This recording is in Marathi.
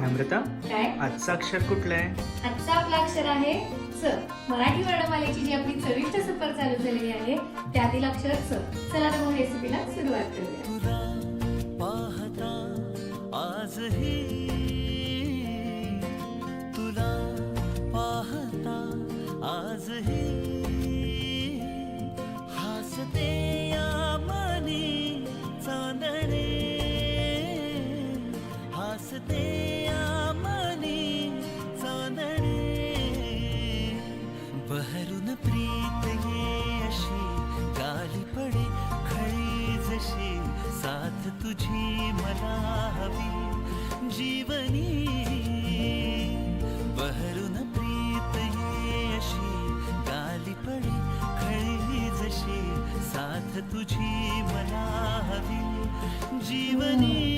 नम्रता काय? आजचा अक्षर कुठला आहे? आजचा आपला अक्षर आहे स. मराठी वर्णमालेची जी आपली चविष्ट सफर चालू झालेली आहे त्यातील अक्षर स. चला तर मग रेसिपीला सुरुवात करूया. पाहता आजही तुला पाहता आजही हसते या मनी चांदणे हसते बहरून प्रीत ये अशी गाली पडे खळी जशी साथ तुझी मला हवी. जीवनी बहरून प्रीत ये अशी गाली पडे खळी जशी साथ तुझी मला हवी. जीवनी